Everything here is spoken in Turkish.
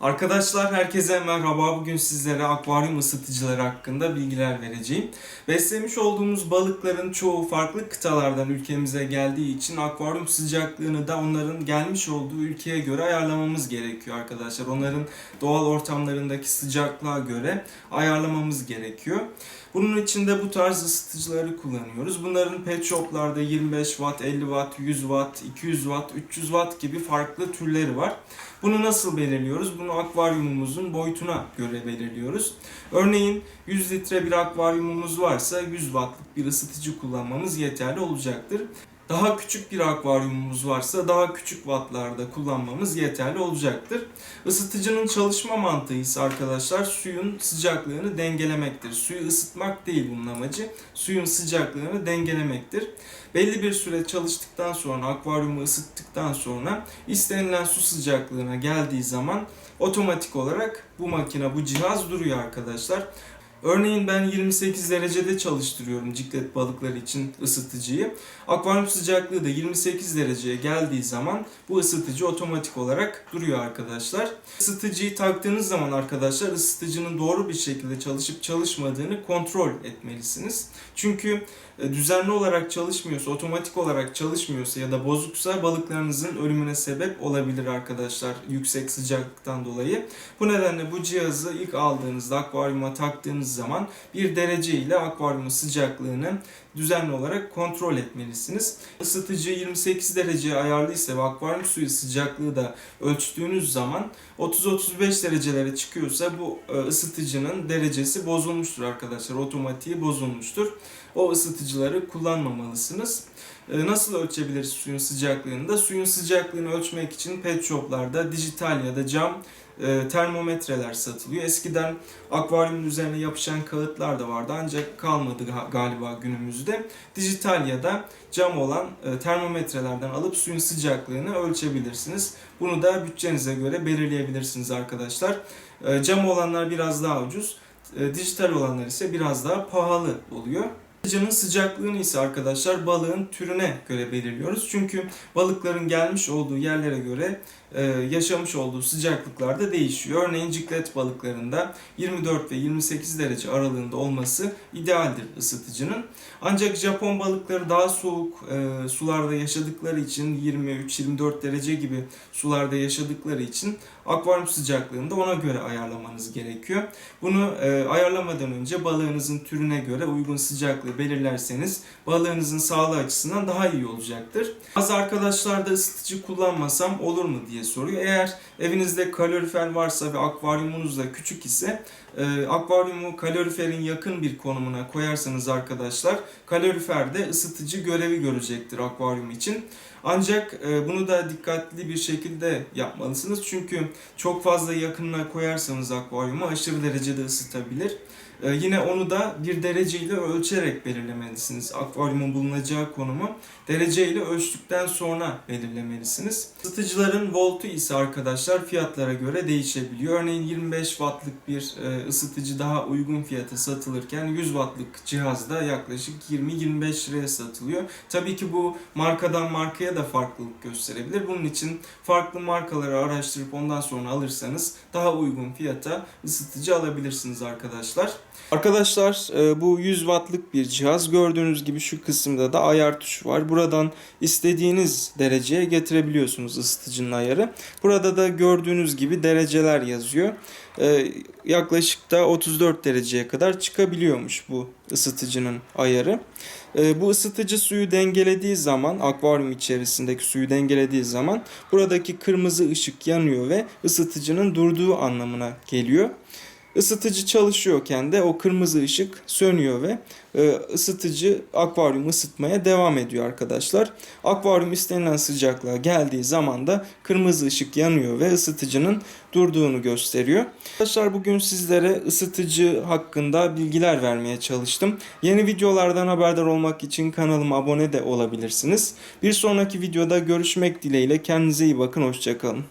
Arkadaşlar herkese merhaba. Bugün sizlere akvaryum ısıtıcıları hakkında bilgiler vereceğim. Beslemiş olduğumuz balıkların çoğu farklı kıtalardan ülkemize geldiği için akvaryum sıcaklığını da onların gelmiş olduğu ülkeye göre ayarlamamız gerekiyor arkadaşlar. Onların doğal ortamlarındaki sıcaklığa göre ayarlamamız gerekiyor. Bunun için de bu tarz ısıtıcıları kullanıyoruz. Bunların pet shoplarda 25 watt, 50 watt, 100 watt, 200 watt, 300 watt gibi farklı türleri var. Bunu nasıl belirliyoruz? Bunu akvaryumumuzun boyutuna göre belirliyoruz. Örneğin 100 litre bir akvaryumumuz varsa 100 wattlık bir ısıtıcı kullanmamız yeterli olacaktır. Daha küçük bir akvaryumumuz varsa daha küçük wattlarda kullanmamız yeterli olacaktır. Isıtıcının çalışma mantığı ise arkadaşlar suyun sıcaklığını dengelemektir. Suyu ısıtmak değil bunun amacı. Suyun sıcaklığını dengelemektir. Belli bir süre çalıştıktan sonra akvaryumu ısıttıktan sonra istenilen su sıcaklığına geldiği zaman otomatik olarak bu makine bu cihaz duruyor arkadaşlar. Örneğin ben 28 derecede çalıştırıyorum ciklet balıkları için ısıtıcıyı. Akvaryum sıcaklığı da 28 dereceye geldiği zaman bu ısıtıcı otomatik olarak duruyor arkadaşlar. Isıtıcıyı taktığınız zaman arkadaşlar ısıtıcının doğru bir şekilde çalışıp çalışmadığını kontrol etmelisiniz. Çünkü e, düzenli olarak çalışmıyorsa, otomatik olarak çalışmıyorsa ya da bozuksa balıklarınızın ölümüne sebep olabilir arkadaşlar yüksek sıcaklıktan dolayı. Bu nedenle bu cihazı ilk aldığınızda akvaryuma taktığınız zaman bir derece ile akvaryumun sıcaklığını düzenli olarak kontrol etmelisiniz. Isıtıcı 28 dereceye ayarlıysa ve akvaryum suyu sıcaklığı da ölçtüğünüz zaman 30-35 derecelere çıkıyorsa bu e, ısıtıcının derecesi bozulmuştur arkadaşlar. Otomatiği bozulmuştur. O ısıtıcıları kullanmamalısınız. E, Nasıl ölçebiliriz suyun sıcaklığını da? Suyun sıcaklığını ölçmek için pet shoplarda dijital ya da cam e, termometreler satılıyor. Eskiden akvaryumun üzerine yapışan kağıtlar da vardı ancak kalmadı ga- galiba günümüzde. Dijital ya da cam olan e, termometrelerden alıp suyun sıcaklığını ölçebilirsiniz. Bunu da bütçenize göre belirleyebilirsiniz arkadaşlar. E, Cam olanlar biraz daha ucuz, dijital olanlar ise biraz daha pahalı oluyor. Isıtıcının sıcaklığını ise arkadaşlar balığın türüne göre belirliyoruz. Çünkü balıkların gelmiş olduğu yerlere göre yaşamış olduğu sıcaklıklar da değişiyor. Örneğin ciklet balıklarında 24 ve 28 derece aralığında olması idealdir ısıtıcının. Ancak Japon balıkları daha soğuk e, sularda yaşadıkları için 23-24 derece gibi sularda yaşadıkları için akvaryum sıcaklığını da ona göre ayarlamanız gerekiyor. Bunu e, ayarlamadan önce balığınızın türüne göre uygun sıcaklığı belirlerseniz balığınızın sağlığı açısından daha iyi olacaktır. Bazı arkadaşlar da ısıtıcı kullanmasam olur mu diye soruyor. Eğer evinizde kalorifer varsa ve akvaryumunuz da küçük ise e, akvaryumu kaloriferin yakın bir konumuna koyarsanız arkadaşlar kalorifer de ısıtıcı görevi görecektir akvaryum için. Ancak e, bunu da dikkatli bir şekilde yapmalısınız. Çünkü çok fazla yakınına koyarsanız akvaryumu aşırı derecede ısıtabilir. E, yine onu da bir dereceyle ölçerek belirlemelisiniz. Akvaryumun bulunacağı konumu dereceyle ölçtükten sonra belirlemelisiniz. Isıtıcıların voltu ise arkadaşlar fiyatlara göre değişebiliyor. Örneğin 25 wattlık bir e, ısıtıcı daha uygun fiyata satılırken 100 wattlık cihazda yaklaşık 20-25 liraya satılıyor. Tabii ki bu markadan markaya da farklılık gösterebilir. Bunun için farklı markaları araştırıp ondan sonra alırsanız daha uygun fiyata ısıtıcı alabilirsiniz arkadaşlar. Arkadaşlar e, bu 100 wattlık bir cihaz. Gördüğünüz gibi şu kısımda da ayar tuşu var. Buradan istediğiniz dereceye getirebiliyorsunuz ısıtıcının ayarı. Burada da gördüğünüz gibi dereceler yazıyor. Yaklaşık da 34 dereceye kadar çıkabiliyormuş bu ısıtıcının ayarı. E, Bu ısıtıcı suyu dengelediği zaman, akvaryum içerisindeki suyu dengelediği zaman buradaki kırmızı ışık yanıyor ve ısıtıcının durduğu anlamına geliyor. Isıtıcı çalışıyorken de o kırmızı ışık sönüyor ve e, ısıtıcı akvaryumu ısıtmaya devam ediyor arkadaşlar. Akvaryum istenilen sıcaklığa geldiği zaman da kırmızı ışık yanıyor ve ısıtıcının durduğunu gösteriyor. Arkadaşlar bugün sizlere ısıtıcı hakkında bilgiler vermeye çalıştım. Yeni videolardan haberdar olmak için kanalıma abone de olabilirsiniz. Bir sonraki videoda görüşmek dileğiyle kendinize iyi bakın hoşçakalın.